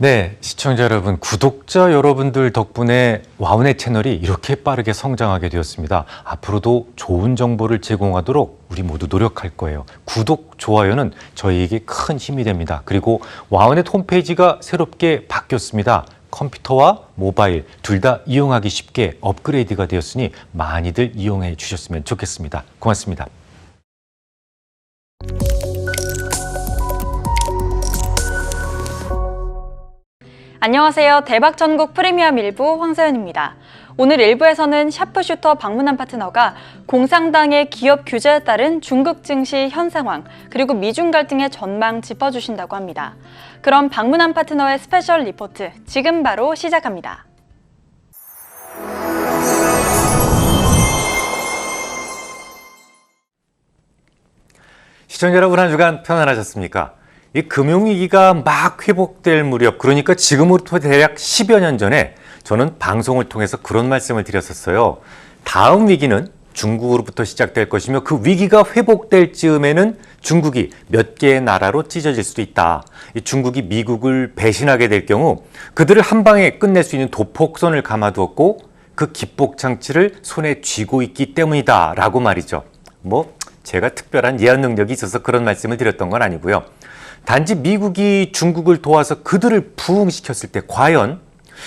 네, 시청자 여러분, 구독자 여러분들 덕분에 와우넷 채널이 이렇게 빠르게 성장하게 되었습니다. 앞으로도 좋은 정보를 제공하도록 우리 모두 노력할 거예요. 구독, 좋아요는 저희에게 큰 힘이 됩니다. 그리고 와우넷 홈페이지가 새롭게 바뀌었습니다. 컴퓨터와 모바일 둘 다 이용하기 쉽게 업그레이드가 되었으니 많이들 이용해 주셨으면 좋겠습니다. 고맙습니다. 안녕하세요. 대박전국 프리미엄 일부 황서연입니다. 오늘 일부에서는 샤프슈터 방문한 파트너가 공산당의 기업 규제에 따른 중국 증시 현 상황 그리고 미중 갈등의 전망 짚어주신다고 합니다. 그럼 방문한 파트너의 스페셜 리포트 지금 바로 시작합니다. 시청자 여러분 한 주간 편안하셨습니까? 이 금융위기가 막 회복될 무렵, 그러니까 지금으로부터 대략 10여 년 전에 저는 방송을 통해서 그런 말씀을 드렸었어요. 다음 위기는 중국으로부터 시작될 것이며 그 위기가 회복될 즈음에는 중국이 몇 개의 나라로 찢어질 수도 있다. 이 중국이 미국을 배신하게 될 경우 그들을 한 방에 끝낼 수 있는 도폭선을 감아두었고 그 기폭장치를 손에 쥐고 있기 때문이다. 라고 말이죠. 뭐, 제가 특별한 예언 능력이 있어서 그런 말씀을 드렸던 건 아니고요. 단지 미국이 중국을 도와서 그들을 부흥시켰을 때 과연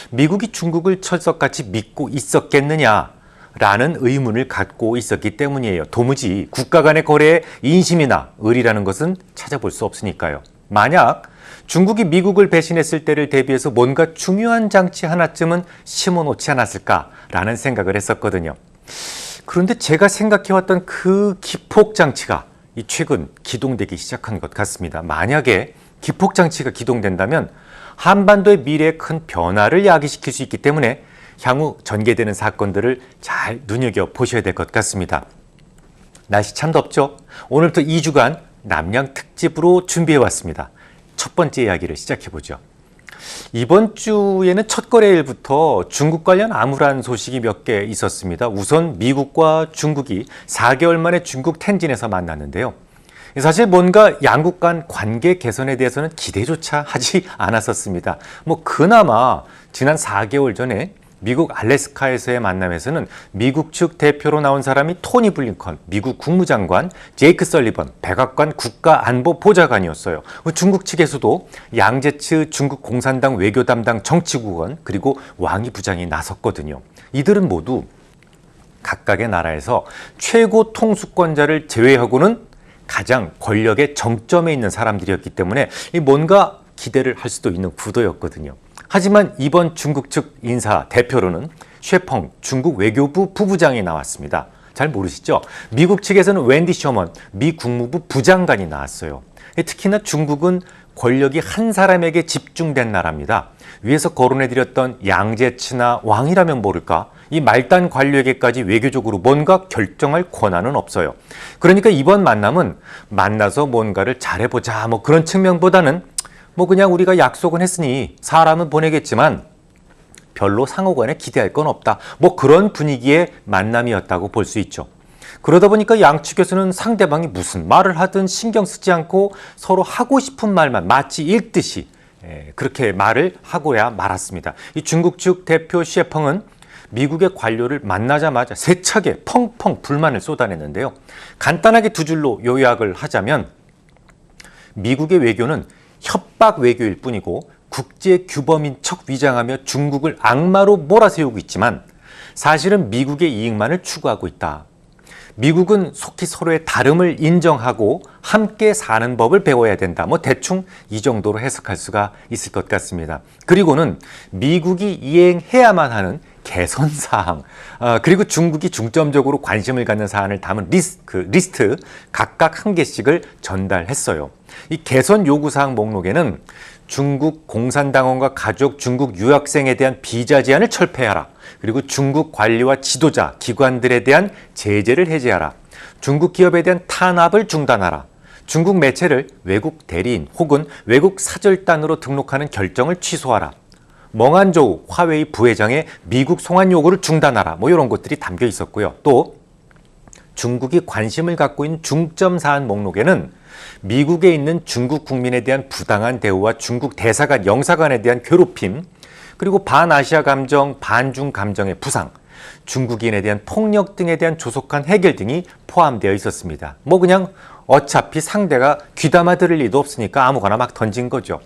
미국이 중국을 철석같이 믿고 있었겠느냐? 라는 의문을 갖고 있었기 때문이에요. 도무지 국가 간의 거래에 인심이나 의리라는 것은 찾아볼 수 없으니까요. 만약 중국이 미국을 배신했을 때를 대비해서 뭔가 중요한 장치 하나쯤은 심어 놓지 않았을까라는 생각을 했었거든요. 그런데 제가 생각해왔던 그 기폭 장치가 이 최근 기동되기 시작한 것 같습니다. 만약에 기폭 장치가 기동된다면 한반도의 미래에 큰 변화를 야기시킬 수 있기 때문에 향후 전개되는 사건들을 잘 눈여겨 보셔야 될 것 같습니다. 날씨 참 덥죠? 오늘부터 2주간 남양 특집으로 준비해 왔습니다. 첫 번째 이야기를 시작해 보죠. 이번 주에는 첫 거래일부터 중국 관련 암울한 소식이 몇 개 있었습니다. 우선 미국과 중국이 4개월 만에 중국 텐진에서 만났는데요. 사실 뭔가 양국 간 관계 개선에 대해서는 기대조차 하지 않았었습니다. 뭐 그나마 지난 4개월 전에 미국 알래스카에서의 만남에서는 미국 측 대표로 나온 사람이 토니 블링컨, 미국 국무장관, 제이크 설리번, 백악관 국가안보보좌관이었어요. 중국 측에서도 양제츠 중국 공산당 외교 담당 정치국원 그리고 왕이 부장이 나섰거든요. 이들은 모두 각각의 나라에서 최고 통수권자를 제외하고는 가장 권력의 정점에 있는 사람들이었기 때문에 뭔가 기대를 할 수도 있는 구도였거든요. 하지만 이번 중국 측 인사 대표로는 쉐펑 중국 외교부 부부장이 나왔습니다. 잘 모르시죠? 미국 측에서는 웬디 셔먼 미 국무부 부장관이 나왔어요. 특히나 중국은 권력이 한 사람에게 집중된 나라입니다. 위에서 거론해드렸던 양제츠나 왕이라면 모를까? 이 말단 관료에게까지 외교적으로 뭔가 결정할 권한은 없어요. 그러니까 이번 만남은 만나서 뭔가를 잘해보자 뭐 그런 측면보다는 뭐 그냥 우리가 약속은 했으니 사람은 보내겠지만 별로 상호간에 기대할 건 없다. 뭐 그런 분위기의 만남이었다고 볼 수 있죠. 그러다 보니까 양측에서는 상대방이 무슨 말을 하든 신경 쓰지 않고 서로 하고 싶은 말만 마치 읽듯이 예, 그렇게 말을 하고야 말았습니다. 이 중국 측 대표 시에펑은 미국의 관료를 만나자마자 세차게 펑펑 불만을 쏟아냈는데요. 간단하게 두 줄로 요약을 하자면 미국의 외교는 협박 외교일 뿐이고 국제 규범인 척 위장하며 중국을 악마로 몰아세우고 있지만 사실은 미국의 이익만을 추구하고 있다. 미국은 속히 서로의 다름을 인정하고 함께 사는 법을 배워야 된다. 뭐 대충 이 정도로 해석할 수가 있을 것 같습니다. 그리고는 미국이 이행해야만 하는 개선 사항, 어, 그리고 중국이 중점적으로 관심을 갖는 사안을 담은 리스, 그 리스트 각각 한 개씩을 전달했어요. 이 개선 요구 사항 목록에는 중국 공산당원과 가족, 중국 유학생에 대한 비자 제한을 철폐하라. 그리고 중국 관리와 지도자, 기관들에 대한 제재를 해제하라. 중국 기업에 대한 탄압을 중단하라. 중국 매체를 외국 대리인 혹은 외국 사절단으로 등록하는 결정을 취소하라. 멍한조우 화웨이 부회장의 미국 송환 요구를 중단하라. 뭐 이런 것들이 담겨 있었고요. 또 중국이 관심을 갖고 있는 중점 사안 목록에는 미국에 있는 중국 국민에 대한 부당한 대우와 중국 대사관, 영사관에 대한 괴롭힘, 그리고 반아시아 감정, 반중 감정의 부상, 중국인에 대한 폭력 등에 대한 조속한 해결 등이 포함되어 있었습니다. 뭐 그냥 어차피 상대가 귀담아 들을 리도 없으니까 아무거나 막 던진 거죠.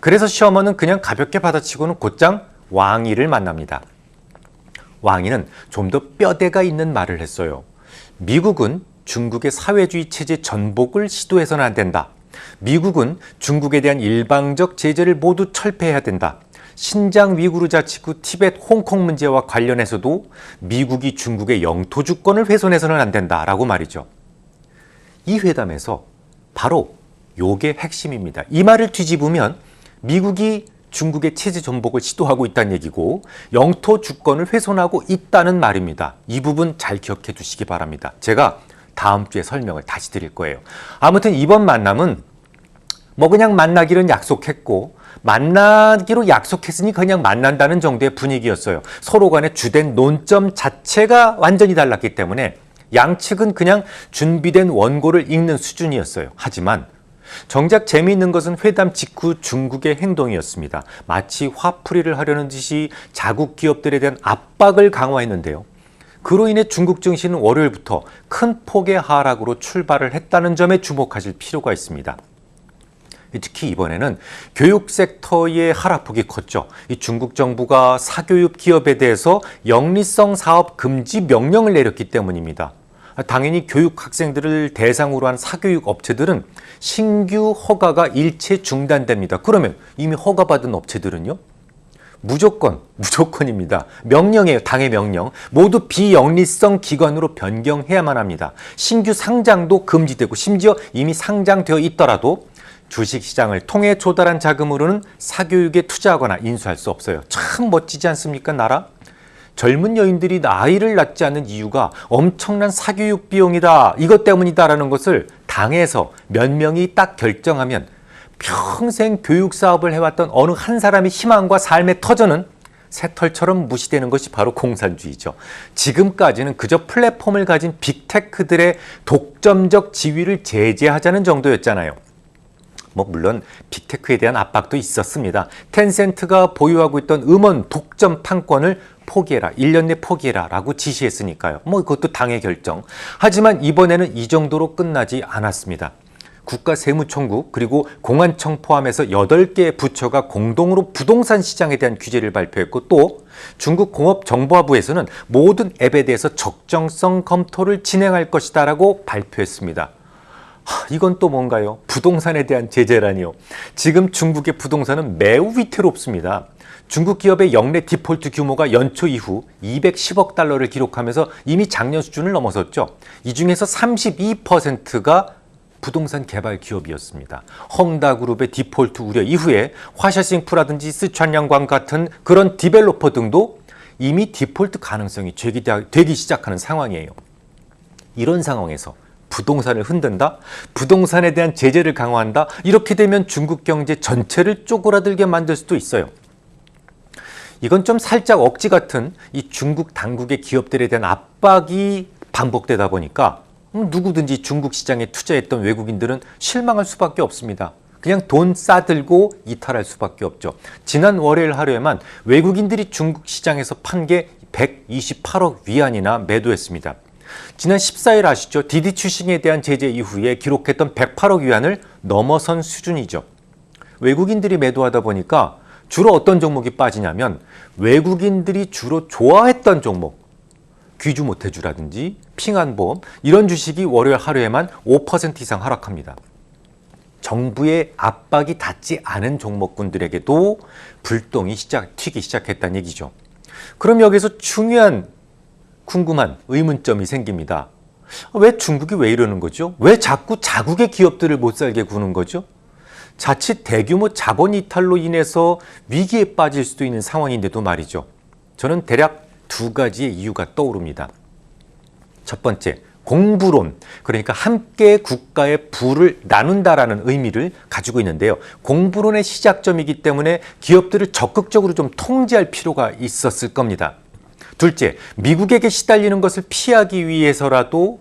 그래서 시어머는 그냥 가볍게 받아치고는 곧장 왕이를 만납니다. 왕이는 좀 더 뼈대가 있는 말을 했어요. 미국은 중국의 사회주의 체제 전복을 시도해서는 안 된다. 미국은 중국에 대한 일방적 제재를 모두 철폐해야 된다. 신장 위구르 자치구 티벳 홍콩 문제와 관련해서도 미국이 중국의 영토 주권을 훼손해서는 안 된다라고 말이죠. 이 회담에서 바로 요게 핵심입니다. 이 말을 뒤집으면 미국이 중국의 체제 전복을 시도하고 있다는 얘기고 영토 주권을 훼손하고 있다는 말입니다. 이 부분 잘 기억해 두시기 바랍니다. 제가 다음 주에 설명을 다시 드릴 거예요. 아무튼 이번 만남은 뭐 그냥 만나기는 약속했고 만나기로 약속했으니 그냥 만난다는 정도의 분위기였어요. 서로 간의 주된 논점 자체가 완전히 달랐기 때문에 양측은 그냥 준비된 원고를 읽는 수준이었어요. 하지만 정작 재미있는 것은 회담 직후 중국의 행동이었습니다. 마치 화풀이를 하려는 듯이 자국 기업들에 대한 압박을 강화했는데요. 그로 인해 중국 증시는 월요일부터 큰 폭의 하락으로 출발을 했다는 점에 주목하실 필요가 있습니다. 특히 이번에는 교육 섹터의 하락폭이 컸죠. 이 중국 정부가 사교육 기업에 대해서 영리성 사업 금지 명령을 내렸기 때문입니다. 당연히 교육 학생들을 대상으로 한 사교육 업체들은 신규 허가가 일체 중단됩니다. 그러면 이미 허가받은 업체들은요? 무조건, 무조건입니다. 명령이에요. 당의 명령. 모두 비영리성 기관으로 변경해야만 합니다. 신규 상장도 금지되고 심지어 이미 상장되어 있더라도 주식시장을 통해 조달한 자금으로는 사교육에 투자하거나 인수할 수 없어요. 참 멋지지 않습니까, 나라? 젊은 여인들이 아이를 낳지 않는 이유가 엄청난 사교육 비용이다. 이것 때문이다라는 것을 당에서 몇 명이 딱 결정하면 평생 교육 사업을 해왔던 어느 한 사람의 희망과 삶의 터전은 새털처럼 무시되는 것이 바로 공산주의죠. 지금까지는 그저 플랫폼을 가진 빅테크들의 독점적 지위를 제재하자는 정도였잖아요. 뭐 물론 빅테크에 대한 압박도 있었습니다. 텐센트가 보유하고 있던 음원 독점 판권을 포기해라. 1년 내 포기해라. 라고 지시했으니까요. 뭐 그것도 당의 결정. 하지만 이번에는 이 정도로 끝나지 않았습니다. 국가세무총국 그리고 공안청 포함해서 8개 부처가 공동으로 부동산 시장에 대한 규제를 발표했고 또 중국 공업정보부에서는 모든 앱에 대해서 적정성 검토를 진행할 것이다라고 발표했습니다. 하, 이건 또 뭔가요? 부동산에 대한 제재라니요. 지금 중국의 부동산은 매우 위태롭습니다. 중국 기업의 영내 디폴트 규모가 연초 이후 210억 달러를 기록하면서 이미 작년 수준을 넘어섰죠. 이 중에서 32%가 부동산 개발 기업이었습니다. 헝다그룹의 디폴트 우려 이후에 화샤싱프라든지 스촨양광 같은 그런 디벨로퍼 등도 이미 디폴트 가능성이 제기되기 시작하는 상황이에요. 이런 상황에서 부동산을 흔든다? 부동산에 대한 제재를 강화한다? 이렇게 되면 중국 경제 전체를 쪼그라들게 만들 수도 있어요. 이건 좀 살짝 억지 같은 이 중국 당국의 기업들에 대한 압박이 반복되다 보니까 누구든지 중국 시장에 투자했던 외국인들은 실망할 수밖에 없습니다. 그냥 돈 싸들고 이탈할 수밖에 없죠. 지난 월요일 하루에만 외국인들이 중국 시장에서 판 게 128억 위안이나 매도했습니다. 지난 14일 아시죠? 디디 출싱에 대한 제재 이후에 기록했던 108억 위안을 넘어선 수준이죠. 외국인들이 매도하다 보니까 주로 어떤 종목이 빠지냐면 외국인들이 주로 좋아했던 종목, 귀주 모태주라든지 핑안보험 이런 주식이 월요일 하루에만 5% 이상 하락합니다. 정부의 압박이 닿지 않은 종목군들에게도 불똥이 시작, 튀기 시작했다는 얘기죠. 그럼 여기서 중요한 궁금한 의문점이 생깁니다. 왜 중국이 왜 이러는 거죠? 왜 자꾸 자국의 기업들을 못 살게 구는 거죠? 자칫 대규모 자본 이탈로 인해서 위기에 빠질 수도 있는 상황인데도 말이죠. 저는 대략 두 가지의 이유가 떠오릅니다. 첫 번째, 공부론. 그러니까 함께 국가의 부를 나눈다라는 의미를 가지고 있는데요. 공부론의 시작점이기 때문에 기업들을 적극적으로 좀 통제할 필요가 있었을 겁니다. 둘째, 미국에게 시달리는 것을 피하기 위해서라도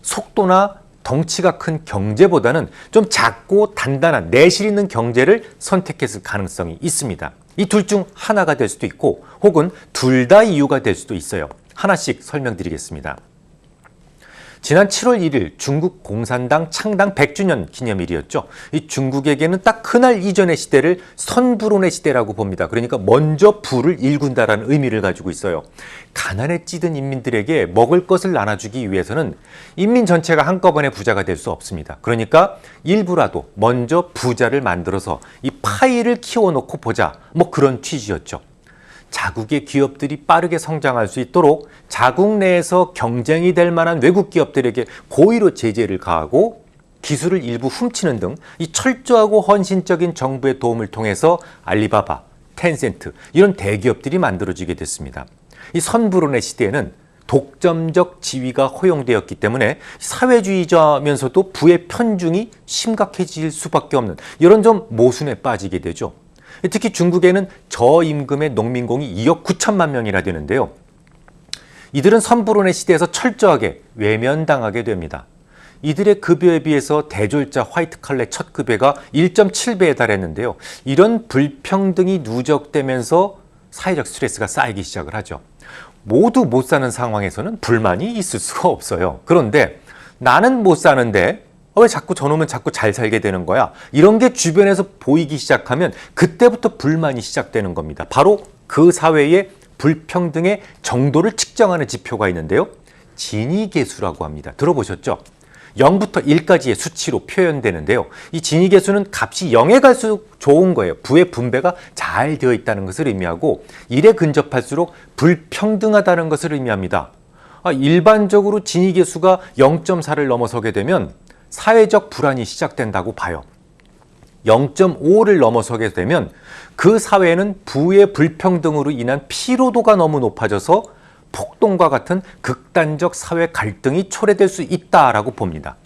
속도나 덩치가 큰 경제보다는 좀 작고 단단한 내실 있는 경제를 선택했을 가능성이 있습니다. 이 둘 중 하나가 될 수도 있고 혹은 둘 다 이유가 될 수도 있어요. 하나씩 설명드리겠습니다. 지난 7월 1일 중국 공산당 창당 100주년 기념일이었죠. 이 중국에게는 딱 그날 이전의 시대를 선불온의 시대라고 봅니다. 그러니까 먼저 불을 일군다라는 의미를 가지고 있어요. 가난에 찌든 인민들에게 먹을 것을 나눠주기 위해서는 인민 전체가 한꺼번에 부자가 될 수 없습니다. 그러니까 일부라도 먼저 부자를 만들어서 이 파이를 키워놓고 보자. 뭐 그런 취지였죠. 자국의 기업들이 빠르게 성장할 수 있도록 자국 내에서 경쟁이 될 만한 외국 기업들에게 고의로 제재를 가하고 기술을 일부 훔치는 등 이 철저하고 헌신적인 정부의 도움을 통해서 알리바바, 텐센트 이런 대기업들이 만들어지게 됐습니다. 이 선불원의 시대에는 독점적 지위가 허용되었기 때문에 사회주의자면서도 부의 편중이 심각해질 수밖에 없는 이런 좀 모순에 빠지게 되죠. 특히 중국에는 저임금의 농민공이 2억 9천만 명이나 되는데요. 이들은 선불원의 시대에서 철저하게 외면당하게 됩니다. 이들의 급여에 비해서 대졸자 화이트 칼레 첫 급여가 1.7배에 달했는데요. 이런 불평등이 누적되면서 사회적 스트레스가 쌓이기 시작을 하죠. 모두 못 사는 상황에서는 불만이 있을 수가 없어요. 그런데 나는 못 사는데 어, 왜 자꾸 저놈은 자꾸 잘 살게 되는 거야? 이런 게 주변에서 보이기 시작하면 그때부터 불만이 시작되는 겁니다. 바로 그 사회의 불평등의 정도를 측정하는 지표가 있는데요. 진위계수라고 합니다. 들어보셨죠? 0부터 1까지의 수치로 표현되는데요. 이 진위계수는 값이 0에 갈수록 좋은 거예요. 부의 분배가 잘 되어 있다는 것을 의미하고 1에 근접할수록 불평등하다는 것을 의미합니다. 아, 일반적으로 진위계수가 0.4를 넘어서게 되면 사회적 불안이 시작된다고 봐요. 0.5를 넘어서게 되면 그 사회는 부의 불평등으로 인한 피로도가 너무 높아져서 폭동과 같은 극단적 사회 갈등이 초래될 수 있다라고 봅니다.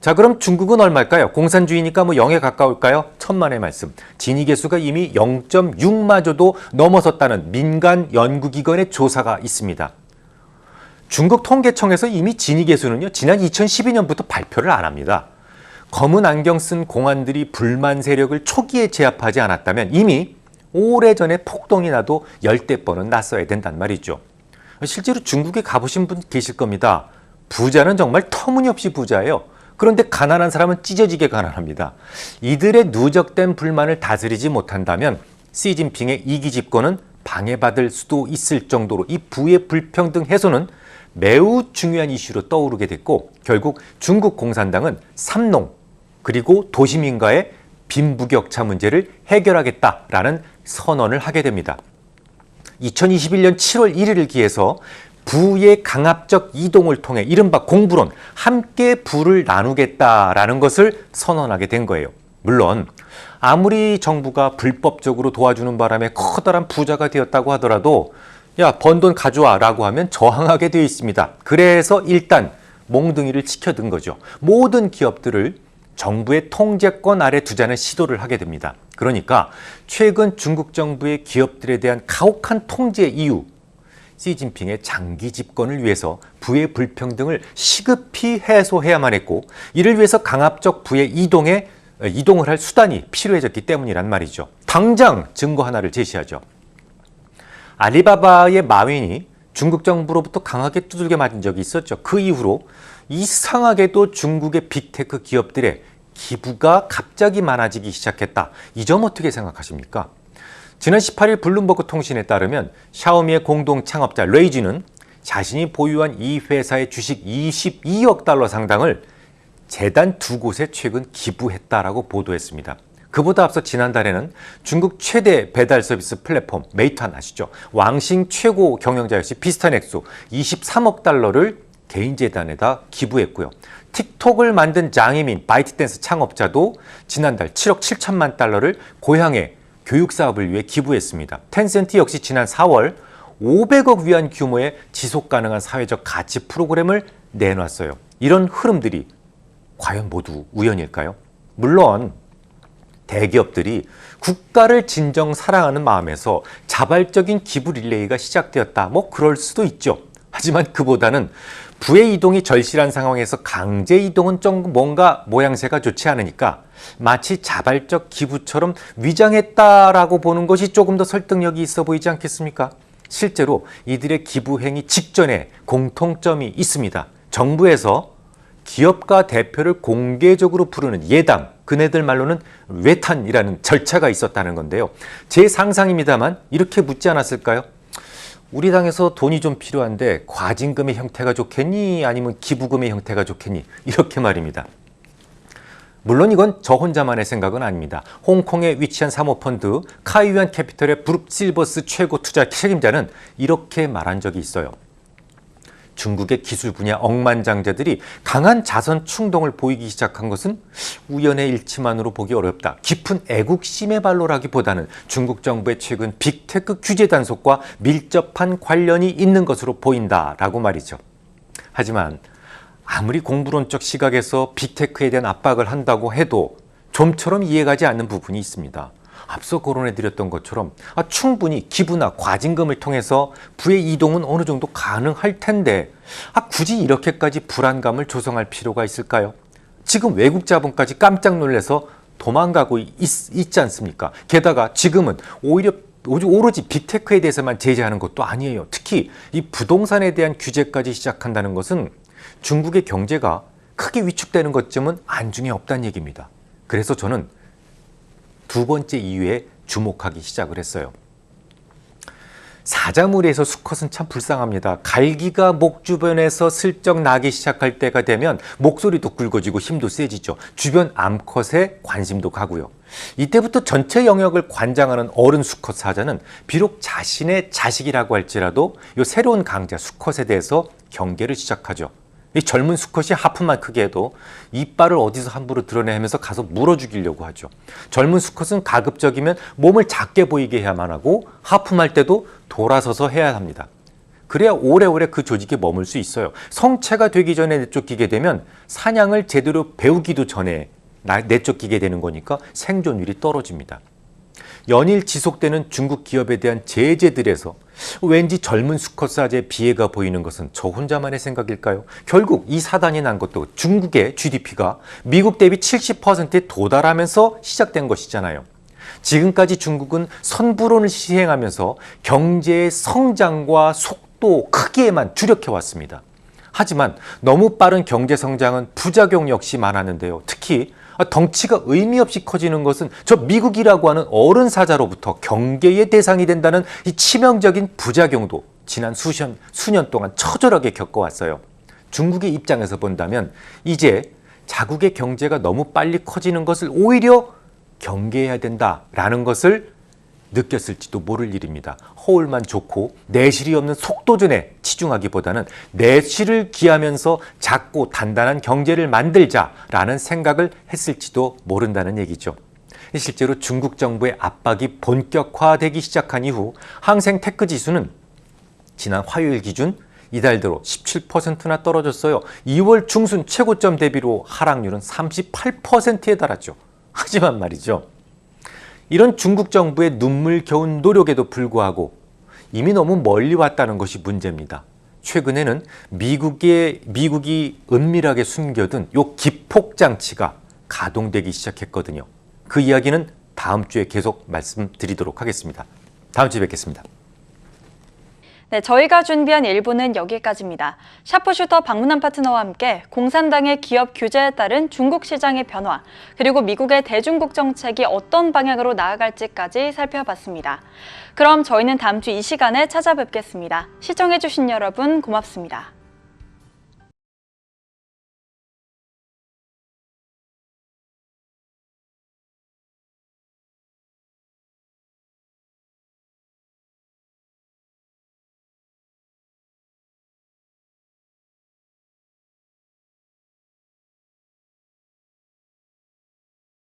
자, 그럼 중국은 얼마일까요? 공산주의니까 뭐 0에 가까울까요? 천만의 말씀. 진위계수가 이미 0.6마저도 넘어섰다는 민간 연구기관의 조사가 있습니다. 중국 통계청에서 이미 진위계수는요, 지난 2012년부터 발표를 안 합니다. 검은 안경 쓴 공안들이 불만 세력을 초기에 제압하지 않았다면 이미 오래전에 폭동이 나도 열대 번은 났어야 된단 말이죠. 실제로 중국에 가보신 분 계실 겁니다. 부자는 정말 터무니없이 부자예요. 그런데 가난한 사람은 찢어지게 가난합니다. 이들의 누적된 불만을 다스리지 못한다면 시진핑의 이기 집권은 방해받을 수도 있을 정도로 이 부의 불평등 해소는 매우 중요한 이슈로 떠오르게 됐고 결국 중국 공산당은 삼농 그리고 도시민과의 빈부격차 문제를 해결하겠다라는 선언을 하게 됩니다. 2021년 7월 1일을 기해서 부의 강압적 이동을 통해 이른바 공부론 함께 부를 나누겠다라는 것을 선언하게 된 거예요. 물론 아무리 정부가 불법적으로 도와주는 바람에 커다란 부자가 되었다고 하더라도 야, 번 돈 가져와 라고 하면 저항하게 되어 있습니다. 그래서 일단 몽둥이를 치켜든 거죠. 모든 기업들을 정부의 통제권 아래 두자는 시도를 하게 됩니다. 그러니까 최근 중국 정부의 기업들에 대한 가혹한 통제 이유, 시진핑의 장기 집권을 위해서 부의 불평등을 시급히 해소해야만 했고 이를 위해서 강압적 부의 이동에 이동을 할 수단이 필요해졌기 때문이란 말이죠. 당장 증거 하나를 제시하죠. 알리바바의 마윈이 중국 정부로부터 강하게 두들겨 맞은 적이 있었죠. 그 이후로 이상하게도 중국의 빅테크 기업들의 기부가 갑자기 많아지기 시작했다. 이 점 어떻게 생각하십니까? 지난 18일 블룸버그 통신에 따르면 샤오미의 공동 창업자 레이지는 자신이 보유한 이 회사의 주식 22억 달러 상당을 재단 두 곳에 최근 기부했다라고 보도했습니다. 그보다 앞서 지난달에는 중국 최대 배달 서비스 플랫폼 메이트한 아시죠? 왕싱 최고 경영자였이 비슷한 액수 23억 달러를 개인 재단에다 기부했고요. 틱톡을 만든 장혜민 바이트댄스 창업자도 지난달 7억 7천만 달러를 고향에 교육 사업을 위해 기부했습니다. 텐센트 역시 지난 4월 500억 위안 규모의 지속 가능한 사회적 가치 프로그램을 내놨어요. 이런 흐름들이 과연 모두 우연일까요? 물론 대기업들이 국가를 진정 사랑하는 마음에서 자발적인 기부 릴레이가 시작되었다. 뭐 그럴 수도 있죠. 하지만 그보다는 부의 이동이 절실한 상황에서 강제 이동은 좀 뭔가 모양새가 좋지 않으니까 마치 자발적 기부처럼 위장했다라고 보는 것이 조금 더 설득력이 있어 보이지 않겠습니까? 실제로 이들의 기부 행위 직전에 공통점이 있습니다. 정부에서 기업가 대표를 공개적으로 부르는 예당, 그네들 말로는 외탄이라는 절차가 있었다는 건데요. 제 상상입니다만 이렇게 묻지 않았을까요? 우리 당에서 돈이 좀 필요한데 과징금의 형태가 좋겠니? 아니면 기부금의 형태가 좋겠니? 이렇게 말입니다. 물론 이건 저 혼자만의 생각은 아닙니다. 홍콩에 위치한 사모펀드 카이유안 캐피털의 브룩 실버스 최고 투자 책임자는 이렇게 말한 적이 있어요. 중국의 기술 분야 억만장자들이 강한 자선 충동을 보이기 시작한 것은 우연의 일치만으로 보기 어렵다. 깊은 애국심의 발로라기보다는 중국 정부의 최근 빅테크 규제 단속과 밀접한 관련이 있는 것으로 보인다라고 말이죠. 하지만 아무리 공부론적 시각에서 빅테크에 대한 압박을 한다고 해도 좀처럼 이해가지 않는 부분이 있습니다. 앞서 거론해 드렸던 것처럼 아, 충분히 기부나 과징금을 통해서 부의 이동은 어느 정도 가능할 텐데 아, 굳이 이렇게까지 불안감을 조성할 필요가 있을까요? 지금 외국 자본까지 깜짝 놀래서 도망가고 있, 있지 않습니까? 게다가 지금은 오히려 오로지 빅테크에 대해서만 제재하는 것도 아니에요. 특히 이 부동산에 대한 규제까지 시작한다는 것은 중국의 경제가 크게 위축되는 것쯤은 안중에 없다는 얘기입니다. 그래서 저는 두 번째 이유에 주목하기 시작을 했어요. 사자물에서 수컷은 참 불쌍합니다. 갈기가 목 주변에서 슬쩍 나기 시작할 때가 되면 목소리도 굵어지고 힘도 세지죠. 주변 암컷에 관심도 가고요. 이때부터 전체 영역을 관장하는 어른 수컷 사자는 비록 자신의 자식이라고 할지라도 이 새로운 강자 수컷에 대해서 경계를 시작하죠. 이 젊은 수컷이 하품만 크게 해도 이빨을 어디서 함부로 드러내면서 가서 물어 죽이려고 하죠. 젊은 수컷은 가급적이면 몸을 작게 보이게 해야만 하고 하품할 때도 돌아서서 해야 합니다. 그래야 오래오래 그 조직에 머물 수 있어요. 성체가 되기 전에 내쫓기게 되면 사냥을 제대로 배우기도 전에 나- 내쫓기게 되는 거니까 생존율이 떨어집니다. 연일 지속되는 중국 기업에 대한 제재들에서 왠지 젊은 수컷 사제의 비애가 보이는 것은 저 혼자만의 생각일까요? 결국 이 사단이 난 것도 중국의 GDP가 미국 대비 70%에 도달하면서 시작된 것이잖아요. 지금까지 중국은 선부론을 시행하면서 경제의 성장과 속도, 크기에만 주력해 왔습니다. 하지만 너무 빠른 경제 성장은 부작용 역시 많았는데요. 특히 덩치가 의미 없이 커지는 것은 저 미국이라고 하는 어른 사자로부터 경계의 대상이 된다는 이 치명적인 부작용도 지난 수년, 수년 동안 처절하게 겪어왔어요. 중국의 입장에서 본다면 이제 자국의 경제가 너무 빨리 커지는 것을 오히려 경계해야 된다라는 것을 느꼈을지도 모를 일입니다. 허울만 좋고 내실이 없는 속도전에 치중하기보다는 내실을 기하면서 작고 단단한 경제를 만들자라는 생각을 했을지도 모른다는 얘기죠. 실제로 중국 정부의 압박이 본격화되기 시작한 이후 항생 테크 지수는 지난 화요일 기준 이달 들어 17%나 떨어졌어요. 2월 중순 최고점 대비로 하락률은 38%에 달았죠. 하지만 말이죠. 이런 중국 정부의 눈물겨운 노력에도 불구하고 이미 너무 멀리 왔다는 것이 문제입니다. 최근에는 미국의 미국이 은밀하게 숨겨둔 요 기폭 장치가 가동되기 시작했거든요. 그 이야기는 다음 주에 계속 말씀드리도록 하겠습니다. 다음 주에 뵙겠습니다. 네, 저희가 준비한 일부는 여기까지입니다. 샤프슈터 방문한 파트너와 함께 공산당의 기업 규제에 따른 중국 시장의 변화, 그리고 미국의 대중국 정책이 어떤 방향으로 나아갈지까지 살펴봤습니다. 그럼 저희는 다음 주 이 시간에 찾아뵙겠습니다. 시청해주신 여러분 고맙습니다.